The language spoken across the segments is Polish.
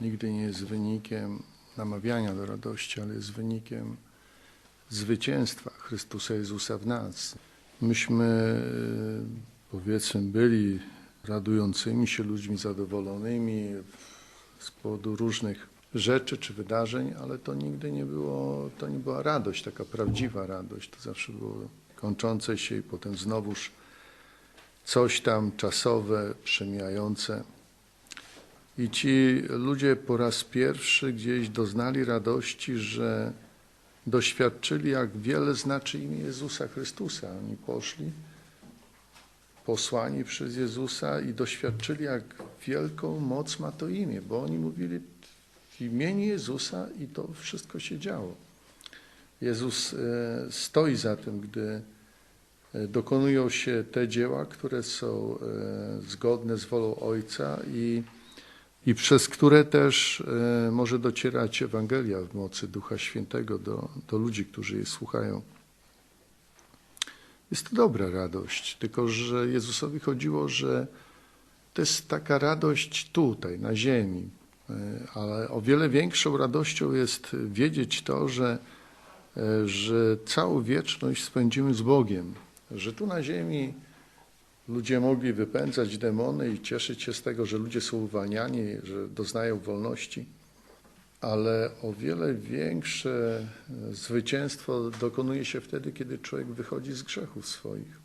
nigdy nie jest wynikiem namawiania do radości, ale jest wynikiem zwycięstwa Chrystusa Jezusa w nas. Myśmy, e, powiedzmy, byli radującymi się ludźmi zadowolonymi z powodu różnych rzeczy czy wydarzeń, ale to nigdy nie było, to nie była radość, taka prawdziwa radość. To zawsze było kończące się i potem znowuż coś tam czasowe, przemijające. I ci ludzie po raz pierwszy gdzieś doznali radości, że doświadczyli, jak wiele znaczy imię Jezusa Chrystusa. Oni poszli, posłani przez Jezusa i doświadczyli, jak wielką moc ma to imię, bo oni mówili w imieniu Jezusa i to wszystko się działo. Jezus e, stoi za tym, gdy e, dokonują się te dzieła, które są e, zgodne z wolą Ojca i, i przez które też może docierać Ewangelia w mocy Ducha Świętego do, do ludzi, którzy je słuchają. Jest to dobra radość, tylko że Jezusowi chodziło, że to jest taka radość tutaj, na ziemi, ale o wiele większą radością jest wiedzieć to, że, że całą wieczność spędzimy z Bogiem, że tu na ziemi ludzie mogli wypędzać demony i cieszyć się z tego, że ludzie są uwalniani, że doznają wolności ale o wiele większe zwycięstwo dokonuje się wtedy, kiedy człowiek wychodzi z grzechów swoich.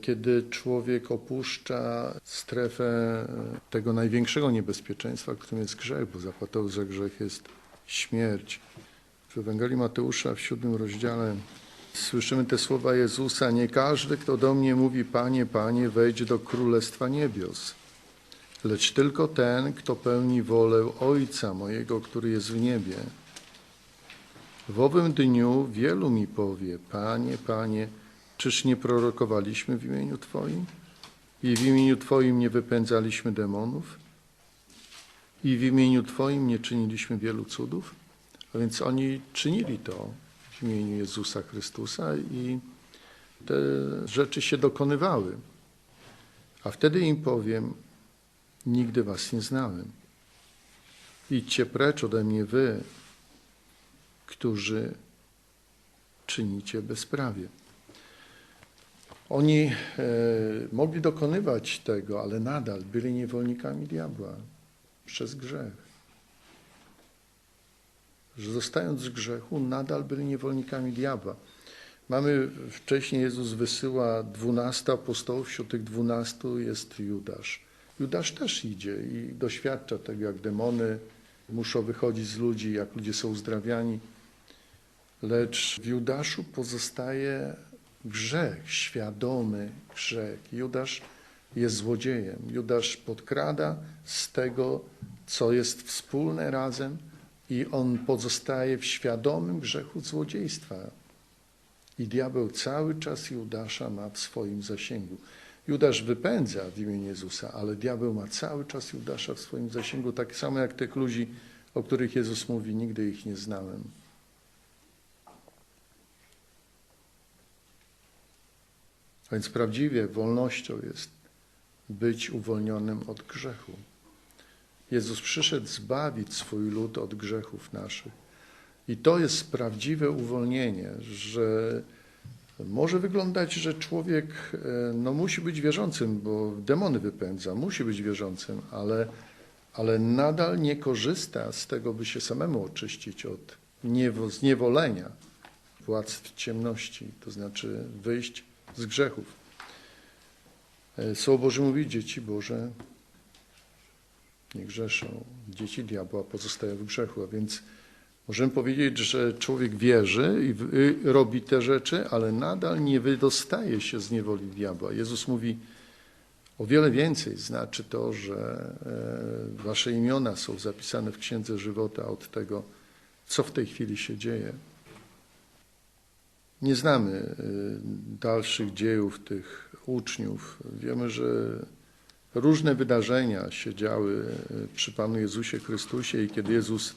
Kiedy człowiek opuszcza strefę tego największego niebezpieczeństwa, którym jest grzech, bo zapłatą za grzech jest śmierć. W Ewangelii Mateusza w siódmym rozdziale słyszymy te słowa Jezusa: Nie każdy, kto do mnie mówi, Panie, Panie, wejdzie do Królestwa Niebios lecz tylko ten, kto pełni wolę Ojca mojego, który jest w niebie. W owym dniu wielu mi powie, Panie, Panie, czyż nie prorokowaliśmy w imieniu Twoim? I w imieniu Twoim nie wypędzaliśmy demonów? I w imieniu Twoim nie czyniliśmy wielu cudów? A więc oni czynili to w imieniu Jezusa Chrystusa i te rzeczy się dokonywały. A wtedy im powiem, Nigdy was nie znałem. Idźcie precz ode mnie wy, którzy czynicie bezprawie. Oni e, mogli dokonywać tego, ale nadal byli niewolnikami diabła przez grzech. Że zostając z grzechu, nadal byli niewolnikami diabła. Mamy wcześniej Jezus wysyła dwunastu apostołów, wśród tych dwunastu jest Judasz. Judasz też idzie i doświadcza tego, jak demony muszą wychodzić z ludzi, jak ludzie są uzdrawiani. Lecz w Judaszu pozostaje grzech, świadomy grzech. Judasz jest złodziejem. Judasz podkrada z tego, co jest wspólne razem i on pozostaje w świadomym grzechu złodziejstwa. I diabeł cały czas Judasza ma w swoim zasięgu. Judasz wypędza w imieniu Jezusa, ale diabeł ma cały czas Judasza w swoim zasięgu, tak samo jak tych ludzi, o których Jezus mówi, nigdy ich nie znałem. Więc prawdziwie wolnością jest być uwolnionym od grzechu. Jezus przyszedł zbawić swój lud od grzechów naszych. I to jest prawdziwe uwolnienie, że może wyglądać, że człowiek e, no, musi być wierzącym, bo demony wypędza, musi być wierzącym, ale, ale nadal nie korzysta z tego, by się samemu oczyścić od niewo, zniewolenia władz ciemności, to znaczy wyjść z grzechów. E, Słowo Boże mówi, dzieci Boże nie grzeszą, dzieci diabła pozostają w grzechu, a więc Możemy powiedzieć, że człowiek wierzy i robi te rzeczy, ale nadal nie wydostaje się z niewoli diabła. Jezus mówi o wiele więcej. Znaczy to, że e, wasze imiona są zapisane w Księdze Żywota od tego, co w tej chwili się dzieje. Nie znamy e, dalszych dziejów tych uczniów. Wiemy, że różne wydarzenia się działy e, przy Panu Jezusie Chrystusie i kiedy Jezus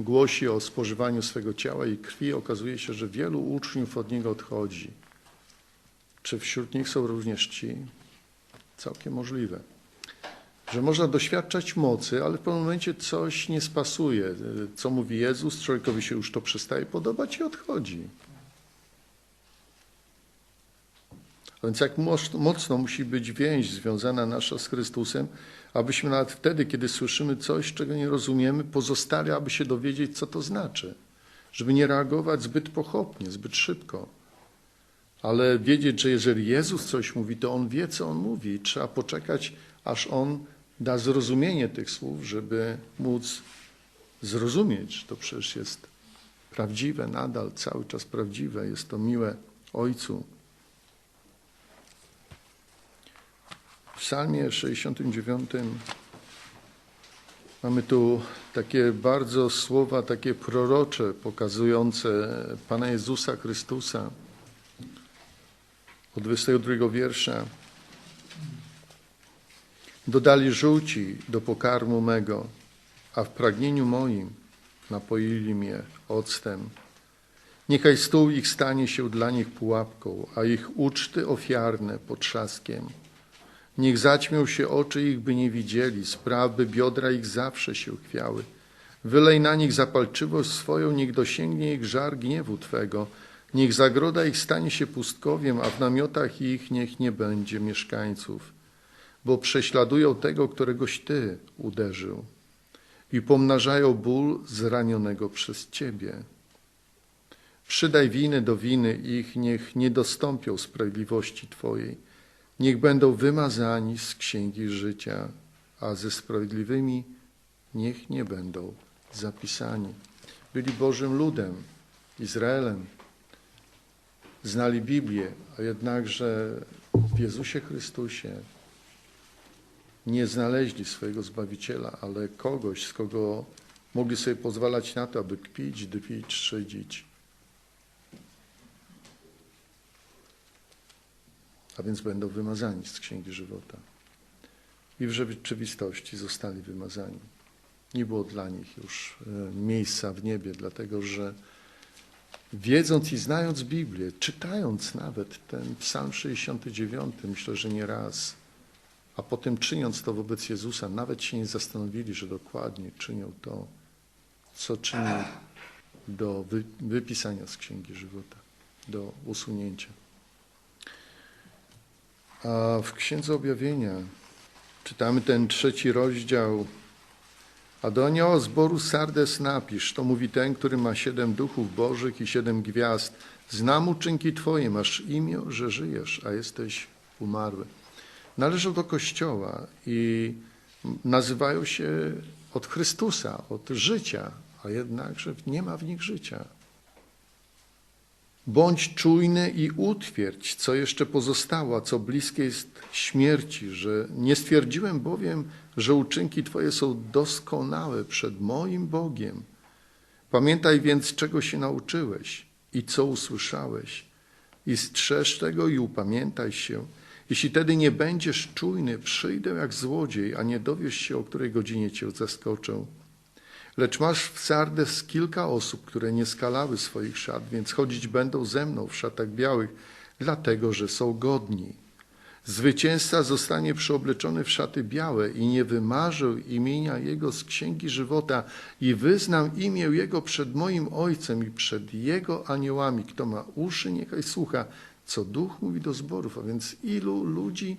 głosi o spożywaniu swego ciała i krwi, okazuje się, że wielu uczniów od niego odchodzi. Czy wśród nich są również ci? Całkiem możliwe. że można doświadczać mocy, ale w pewnym momencie coś nie spasuje. Co mówi Jezus, człowiekowi się już to przestaje podobać i odchodzi. A więc jak moc- mocno musi być więź związana nasza z Chrystusem, abyśmy nawet wtedy, kiedy słyszymy coś, czego nie rozumiemy, pozostali, aby się dowiedzieć, co to znaczy. Żeby nie reagować zbyt pochopnie, zbyt szybko. Ale wiedzieć, że jeżeli Jezus coś mówi, to On wie, co On mówi. Trzeba poczekać, aż On da zrozumienie tych słów, żeby móc zrozumieć, to przecież jest prawdziwe, nadal cały czas prawdziwe, jest to miłe Ojcu. W Psalmie 69 mamy tu takie bardzo słowa, takie prorocze, pokazujące Pana Jezusa Chrystusa. Od 22 wiersza. Dodali żółci do pokarmu mego, a w pragnieniu moim napoili mnie octem. Niechaj stół ich stanie się dla nich pułapką, a ich uczty ofiarne potrzaskiem. Niech zaćmią się oczy ich, by nie widzieli, spraw, by biodra ich zawsze się chwiały. Wylej na nich zapalczywość swoją, niech dosięgnie ich żar gniewu Twego. Niech zagroda ich stanie się pustkowiem, a w namiotach ich niech nie będzie mieszkańców. Bo prześladują tego, któregoś Ty uderzył i pomnażają ból zranionego przez Ciebie. Przydaj winy do winy ich, niech nie dostąpią sprawiedliwości Twojej. Niech będą wymazani z księgi życia, a ze sprawiedliwymi niech nie będą zapisani. Byli Bożym ludem, Izraelem, znali Biblię, a jednakże w Jezusie Chrystusie nie znaleźli swojego Zbawiciela, ale kogoś, z kogo mogli sobie pozwalać na to, aby kpić, dpić, szydzić. A więc będą wymazani z Księgi Żywota. I w rzeczywistości zostali wymazani. Nie było dla nich już e, miejsca w niebie, dlatego że wiedząc i znając Biblię, czytając nawet ten Psalm 69, myślę, że nie raz, a potem czyniąc to wobec Jezusa, nawet się nie zastanowili, że dokładnie czynią to, co czynią do wy, wypisania z Księgi Żywota, do usunięcia. A w Księdze Objawienia czytamy ten trzeci rozdział. A do anioła zboru Sardes napisz, to mówi ten, który ma siedem duchów bożych i siedem gwiazd. Znam uczynki Twoje, masz imię, że żyjesz, a jesteś umarły. Należą do Kościoła i nazywają się od Chrystusa, od życia, a jednakże nie ma w nich życia. Bądź czujny i utwierdź, co jeszcze pozostało, a co bliskie jest śmierci, że nie stwierdziłem bowiem, że uczynki Twoje są doskonałe przed moim Bogiem. Pamiętaj więc, czego się nauczyłeś i co usłyszałeś, i strzeż tego i upamiętaj się. Jeśli tedy nie będziesz czujny, przyjdę jak złodziej, a nie dowiesz się, o której godzinie Cię zaskoczę. Lecz masz w Sardes kilka osób, które nie skalały swoich szat, więc chodzić będą ze mną w szatach białych, dlatego że są godni. Zwycięzca zostanie przyobleczony w szaty białe i nie wymarzył imienia Jego z księgi żywota i wyznam imię Jego przed moim Ojcem i przed Jego aniołami. Kto ma uszy, niechaj słucha, co Duch mówi do zborów. A więc ilu ludzi,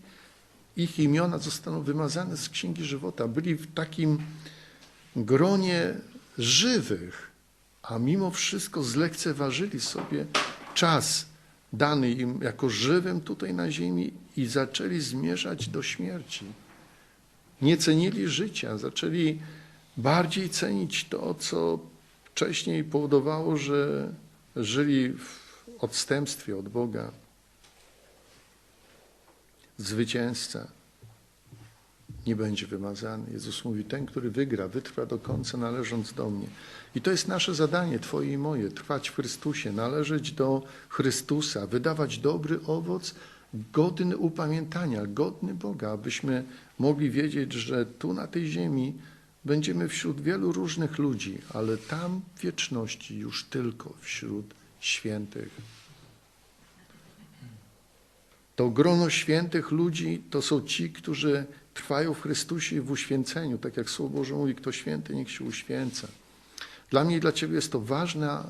ich imiona zostaną wymazane z księgi żywota. Byli w takim gronie żywych, a mimo wszystko zlekceważyli sobie czas dany im jako żywym tutaj na ziemi i zaczęli zmierzać do śmierci. Nie cenili życia, zaczęli bardziej cenić to, co wcześniej powodowało, że żyli w odstępstwie od Boga. Zwycięzca nie będzie wymazany. Jezus mówi, ten, który wygra, wytrwa do końca, należąc do mnie. I to jest nasze zadanie, Twoje i moje, trwać w Chrystusie, należeć do Chrystusa, wydawać dobry owoc, godny upamiętania, godny Boga, abyśmy mogli wiedzieć, że tu na tej ziemi będziemy wśród wielu różnych ludzi, ale tam w wieczności już tylko wśród świętych. To grono świętych ludzi to są ci, którzy trwają w Chrystusie i w uświęceniu. Tak jak Słowo Boże mówi, kto święty, niech się uświęca. Dla mnie i dla Ciebie jest to ważna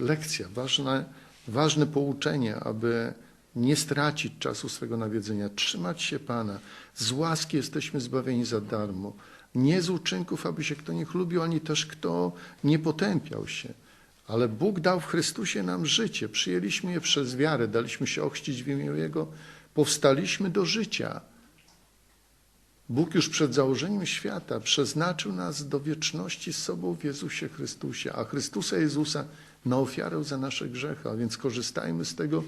y, lekcja, ważne, ważne pouczenie, aby nie stracić czasu swego nawiedzenia, trzymać się Pana. Z łaski jesteśmy zbawieni za darmo. Nie z uczynków, aby się kto nie chlubił, ani też kto nie potępiał się. Ale Bóg dał w Chrystusie nam życie. Przyjęliśmy je przez wiarę, daliśmy się ochrzcić w imię Jego, powstaliśmy do życia. Bóg już przed założeniem świata przeznaczył nas do wieczności z sobą w Jezusie Chrystusie, a Chrystusa Jezusa na ofiarę za nasze grzechy, a więc korzystajmy z tego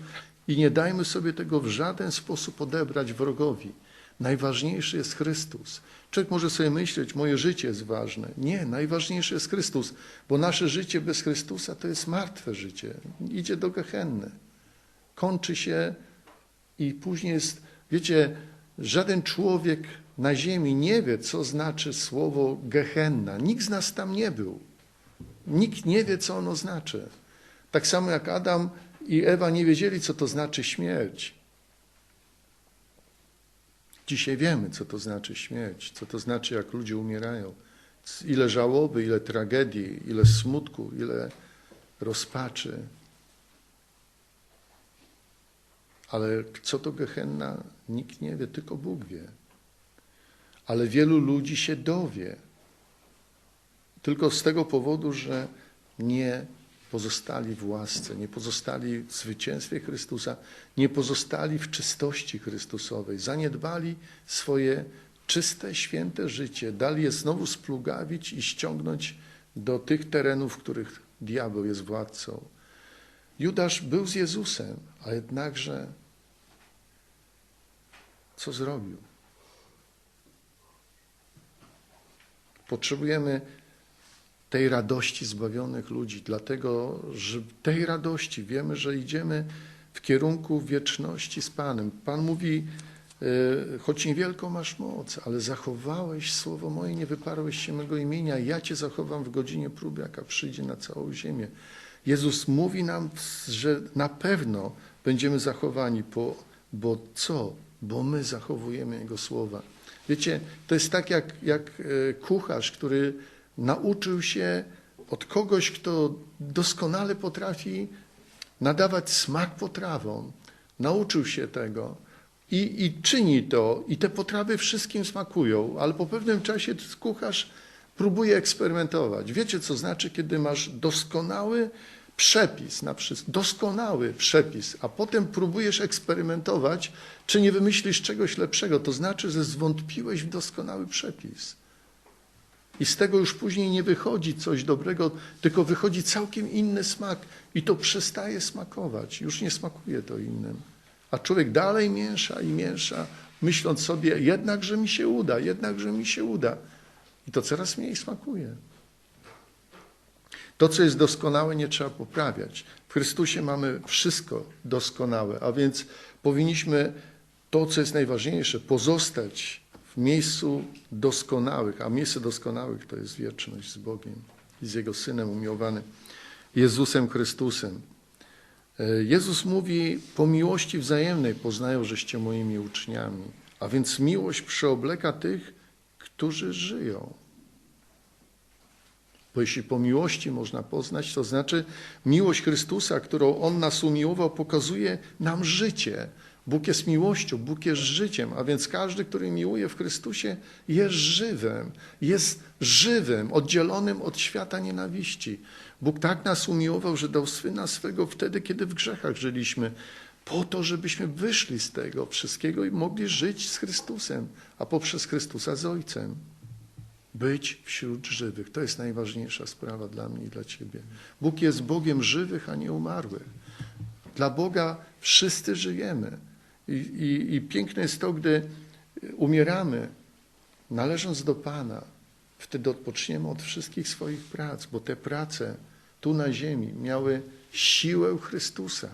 i nie dajmy sobie tego w żaden sposób odebrać wrogowi. Najważniejszy jest Chrystus. Człowiek może sobie myśleć, moje życie jest ważne. Nie, najważniejszy jest Chrystus, bo nasze życie bez Chrystusa to jest martwe życie. Idzie do gehenny. Kończy się i później jest, wiecie, żaden człowiek na ziemi nie wie, co znaczy słowo gehenna. Nikt z nas tam nie był. Nikt nie wie, co ono znaczy. Tak samo jak Adam i Ewa nie wiedzieli, co to znaczy śmierć. Dzisiaj wiemy, co to znaczy śmierć, co to znaczy, jak ludzie umierają. Ile żałoby, ile tragedii, ile smutku, ile rozpaczy. Ale co to Gehenna, nikt nie wie, tylko Bóg wie. Ale wielu ludzi się dowie. Tylko z tego powodu, że nie pozostali w łasce, nie pozostali w zwycięstwie Chrystusa, nie pozostali w czystości Chrystusowej, zaniedbali swoje czyste, święte życie, dali je znowu splugawić i ściągnąć do tych terenów, których diabeł jest władcą. Judasz był z Jezusem, a jednakże co zrobił? Potrzebujemy tej radości zbawionych ludzi, dlatego że tej radości wiemy, że idziemy w kierunku wieczności z Panem. Pan mówi, e, choć niewielką masz moc, ale zachowałeś słowo moje, nie wyparłeś się mego imienia, ja cię zachowam w godzinie próby, jaka przyjdzie na całą ziemię. Jezus mówi nam, że na pewno będziemy zachowani, bo, bo co? Bo my zachowujemy Jego słowa. Wiecie, to jest tak jak, jak e, kucharz, który nauczył się od kogoś, kto doskonale potrafi nadawać smak potrawom. Nauczył się tego i, i czyni to, i te potrawy wszystkim smakują, ale po pewnym czasie kucharz próbuje eksperymentować. Wiecie, co znaczy, kiedy masz doskonały przepis na wszystko, doskonały przepis, a potem próbujesz eksperymentować, czy nie wymyślisz czegoś lepszego, to znaczy, że zwątpiłeś w doskonały przepis. I z tego już później nie wychodzi coś dobrego, tylko wychodzi całkiem inny smak i to przestaje smakować. Już nie smakuje to innym. A człowiek dalej miesza i miesza, myśląc sobie, jednakże mi się uda, jednakże mi się uda. I to coraz mniej smakuje. To, co jest doskonałe, nie trzeba poprawiać. W Chrystusie mamy wszystko doskonałe, a więc powinniśmy to, co jest najważniejsze, pozostać miejscu doskonałych, a miejsce doskonałych to jest wieczność z Bogiem i z Jego Synem umiłowanym, Jezusem Chrystusem. E, Jezus mówi, po miłości wzajemnej poznają, żeście moimi uczniami. A więc miłość przeobleka tych, którzy żyją. Bo jeśli po miłości można poznać, to znaczy miłość Chrystusa, którą On nas umiłował, pokazuje nam życie. Bóg jest miłością, Bóg jest życiem, a więc każdy, który miłuje w Chrystusie, jest żywym, jest żywym, oddzielonym od świata nienawiści. Bóg tak nas umiłował, że dał Syna swego wtedy, kiedy w grzechach żyliśmy, po to, żebyśmy wyszli z tego wszystkiego i mogli żyć z Chrystusem, a poprzez Chrystusa z Ojcem. Być wśród żywych. To jest najważniejsza sprawa dla mnie i dla Ciebie. Bóg jest Bogiem żywych, a nie umarłych. Dla Boga wszyscy żyjemy. I, i, I piękne jest to, gdy umieramy, należąc do Pana, wtedy odpoczniemy od wszystkich swoich prac, bo te prace tu na ziemi miały siłę Chrystusa.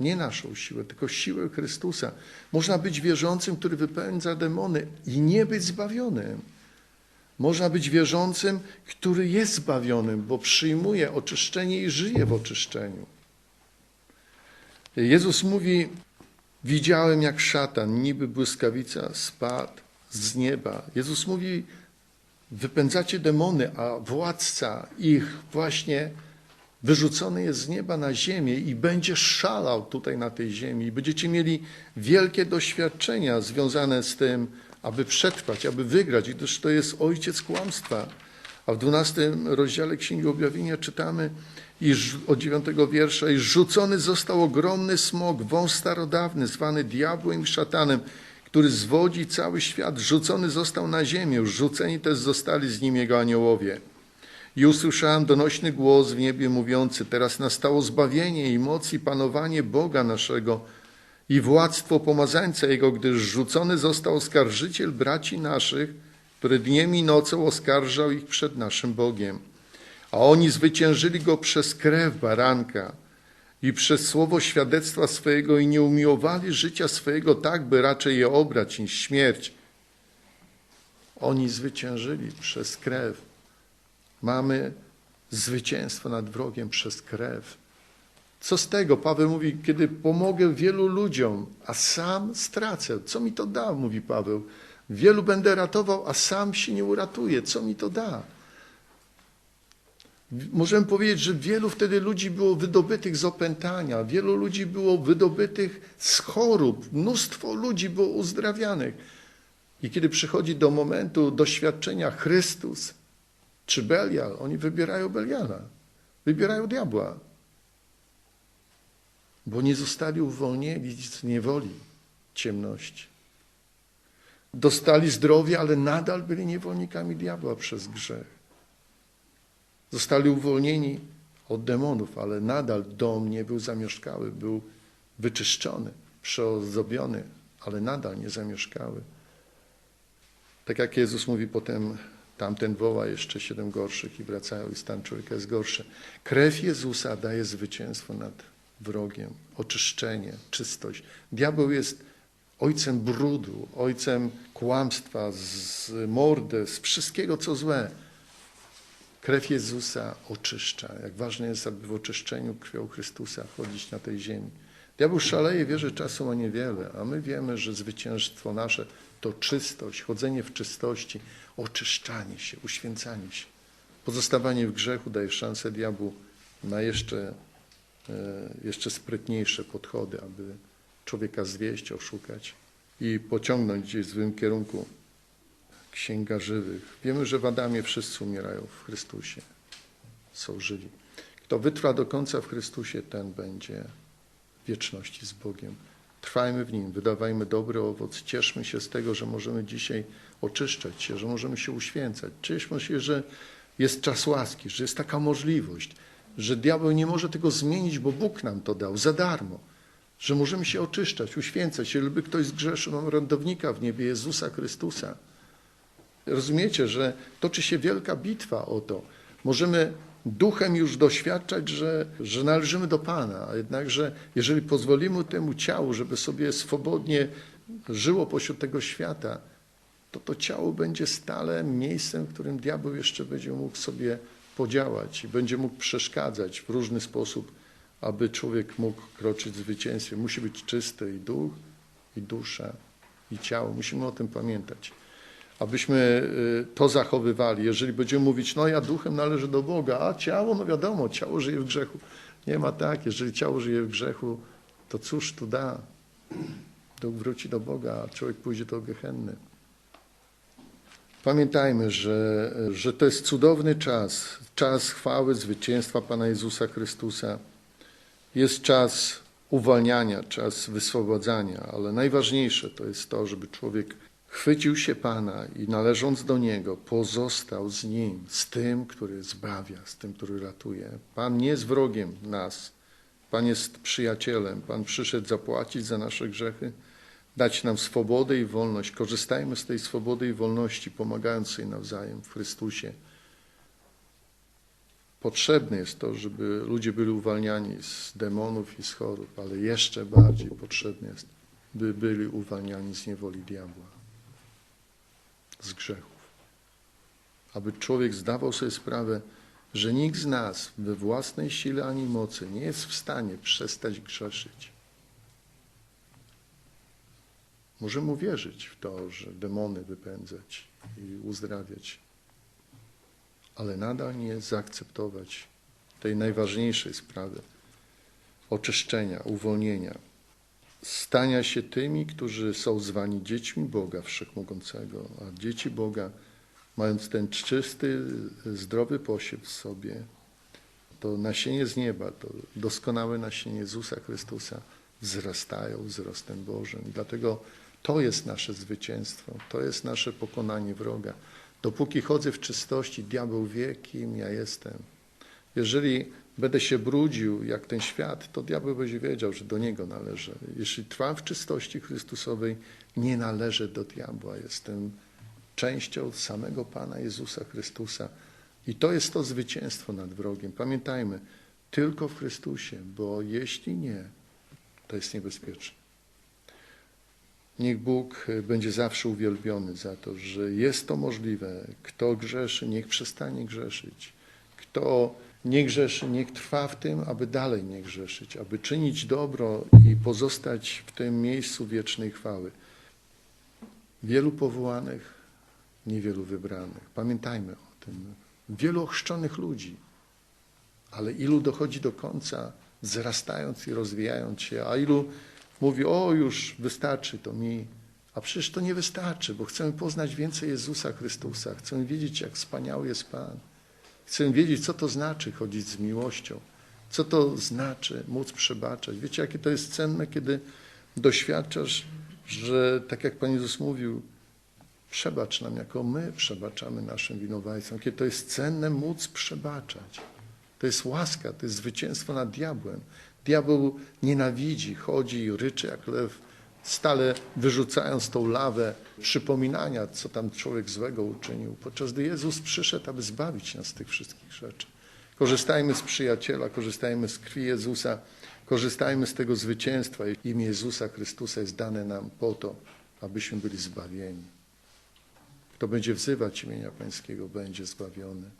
Nie naszą siłę, tylko siłę Chrystusa. Można być wierzącym, który wypędza demony i nie być zbawionym. Można być wierzącym, który jest zbawionym, bo przyjmuje oczyszczenie i żyje w oczyszczeniu. Jezus mówi, Widziałem, jak szatan, niby błyskawica, spadł z nieba. Jezus mówi, wypędzacie demony, a władca ich właśnie wyrzucony jest z nieba na ziemię i będzie szalał tutaj na tej ziemi. I będziecie mieli wielkie doświadczenia związane z tym, aby przetrwać, aby wygrać, gdyż to jest ojciec kłamstwa. A w 12 rozdziale Księgi Objawienia czytamy iż od dziewiątego wiersza, iż rzucony został ogromny smok, wąs starodawny, zwany diabłem i szatanem, który zwodzi cały świat. Rzucony został na ziemię, rzuceni też zostali z nim jego aniołowie. I usłyszałem donośny głos w niebie mówiący, teraz nastało zbawienie i moc i panowanie Boga naszego i władztwo pomazańca Jego, gdyż rzucony został oskarżyciel braci naszych, który dniem i nocą oskarżał ich przed naszym Bogiem. A oni zwyciężyli Go przez krew baranka i przez słowo świadectwa swojego i nie umiłowali życia swojego tak, by raczej je obrać niż śmierć. Oni zwyciężyli przez krew. Mamy zwycięstwo nad wrogiem przez krew. Co z tego? Paweł mówi, kiedy pomogę wielu ludziom, a sam stracę. Co mi to da? Mówi Paweł. Wielu będę ratował, a sam się nie uratuję. Co mi to da? Możemy powiedzieć, że wielu wtedy ludzi było wydobytych z opętania, wielu ludzi było wydobytych z chorób, mnóstwo ludzi było uzdrawianych. I kiedy przychodzi do momentu doświadczenia Chrystus czy Belial, oni wybierają Beliala, wybierają diabła, bo nie zostali uwolnieni z niewoli ciemności. Dostali zdrowie, ale nadal byli niewolnikami diabła przez grzech. Zostali uwolnieni od demonów, ale nadal dom nie był zamieszkały, był wyczyszczony, przeozdobiony, ale nadal nie zamieszkały. Tak jak Jezus mówi potem, tamten woła jeszcze siedem gorszych i wracają i stan człowieka jest gorszy. Krew Jezusa daje zwycięstwo nad wrogiem, oczyszczenie, czystość. Diabeł jest ojcem brudu, ojcem kłamstwa, z mordy, z wszystkiego co złe. Krew Jezusa oczyszcza. Jak ważne jest, aby w oczyszczeniu krwią Chrystusa chodzić na tej ziemi. Diabeł szaleje, wie, że czasu ma niewiele, a my wiemy, że zwycięstwo nasze to czystość, chodzenie w czystości, oczyszczanie się, uświęcanie się. Pozostawanie w grzechu daje szansę diabłu na jeszcze, e, jeszcze sprytniejsze podchody, aby człowieka zwieść, oszukać i pociągnąć gdzieś w złym kierunku. Księga Żywych. Wiemy, że w Adamie wszyscy umierają w Chrystusie. Są żywi. Kto wytrwa do końca w Chrystusie, ten będzie w wieczności z Bogiem. Trwajmy w Nim, wydawajmy dobry owoc, cieszmy się z tego, że możemy dzisiaj oczyszczać się, że możemy się uświęcać. Cieszmy się, że jest czas łaski, że jest taka możliwość, że diabeł nie może tego zmienić, bo Bóg nam to dał za darmo. Że możemy się oczyszczać, uświęcać. Jeżeli by ktoś zgrzeszył, mamy rądownika w niebie, Jezusa Chrystusa. Rozumiecie, że toczy się wielka bitwa o to. Możemy duchem już doświadczać, że, że należymy do Pana, a jednakże jeżeli pozwolimy temu ciału, żeby sobie swobodnie żyło pośród tego świata, to to ciało będzie stale miejscem, w którym diabeł jeszcze będzie mógł sobie podziałać i będzie mógł przeszkadzać w różny sposób, aby człowiek mógł kroczyć w zwycięstwie. Musi być czysty i duch, i dusza, i ciało. Musimy o tym pamiętać abyśmy y, to zachowywali. Jeżeli będziemy mówić, no ja duchem należy do Boga, a ciało, no wiadomo, ciało żyje w grzechu. Nie ma tak, jeżeli ciało żyje w grzechu, to cóż tu da? Duch wróci do Boga, a człowiek pójdzie do Gehenny. Pamiętajmy, że, że to jest cudowny czas, czas chwały, zwycięstwa Pana Jezusa Chrystusa. Jest czas uwalniania, czas wyswobodzania, ale najważniejsze to jest to, żeby człowiek Chwycił się Pana i należąc do Niego, pozostał z Nim, z tym, który zbawia, z tym, który ratuje. Pan nie jest wrogiem nas, Pan jest przyjacielem. Pan przyszedł zapłacić za nasze grzechy, dać nam swobodę i wolność. Korzystajmy z tej swobody i wolności, pomagając sobie nawzajem w Chrystusie. Potrzebne jest to, żeby ludzie byli uwalniani z demonów i z chorób, ale jeszcze bardziej potrzebne jest, by byli uwalniani z niewoli diabła z grzechów. Aby człowiek zdawał sobie sprawę, że nikt z nas we własnej sile ani mocy nie jest w stanie przestać grzeszyć. Możemy uwierzyć w to, że demony wypędzać i uzdrawiać, ale nadal nie zaakceptować tej najważniejszej sprawy oczyszczenia, uwolnienia, stania się tymi, którzy są zwani dziećmi Boga Wszechmogącego, a dzieci Boga, mając ten czysty, zdrowy posiew w sobie, to nasienie z nieba, to doskonałe nasienie Jezusa Chrystusa wzrastają wzrostem Bożym. Dlatego to jest nasze zwycięstwo, to jest nasze pokonanie wroga. Dopóki chodzę w czystości, diabeł wie, kim ja jestem. Jeżeli będę się brudził jak ten świat, to diabeł będzie wiedział, że do niego należę. Jeśli trwam w czystości Chrystusowej, nie należę do diabła. Jestem częścią samego Pana Jezusa Chrystusa. I to jest to zwycięstwo nad wrogiem. Pamiętajmy, tylko w Chrystusie, bo jeśli nie, to jest niebezpieczne. Niech Bóg będzie zawsze uwielbiony za to, że jest to możliwe. Kto grzeszy, niech przestanie grzeszyć. Kto nie grzeszy, niech trwa w tym, aby dalej nie grzeszyć, aby czynić dobro i pozostać w tym miejscu wiecznej chwały. Wielu powołanych, niewielu wybranych. Pamiętajmy o tym. Wielu ochrzczonych ludzi, ale ilu dochodzi do końca, wzrastając i rozwijając się, a ilu mówi, o już wystarczy to mi, a przecież to nie wystarczy, bo chcemy poznać więcej Jezusa Chrystusa, chcemy wiedzieć, jak wspaniały jest Pan. Chcemy wiedzieć, co to znaczy chodzić z miłością, co to znaczy móc przebaczać. Wiecie, jakie to jest cenne, kiedy doświadczasz, że tak jak Pan Jezus mówił, przebacz nam, jako my przebaczamy naszym winowajcom. Kiedy to jest cenne móc przebaczać. To jest łaska, to jest zwycięstwo nad diabłem. Diabeł nienawidzi, chodzi i ryczy jak lew, stale wyrzucając tą lawę przypominania, co tam człowiek złego uczynił, podczas gdy Jezus przyszedł, aby zbawić nas z tych wszystkich rzeczy. Korzystajmy z przyjaciela, korzystajmy z krwi Jezusa, korzystajmy z tego zwycięstwa. Imię Jezusa Chrystusa jest dane nam po to, abyśmy byli zbawieni. Kto będzie wzywać imienia Pańskiego, będzie zbawiony,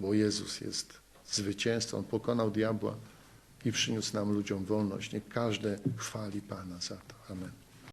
bo Jezus jest zwycięzcą. On pokonał diabła i przyniósł nam ludziom wolność. Niech każdy chwali Pana za to. Amen.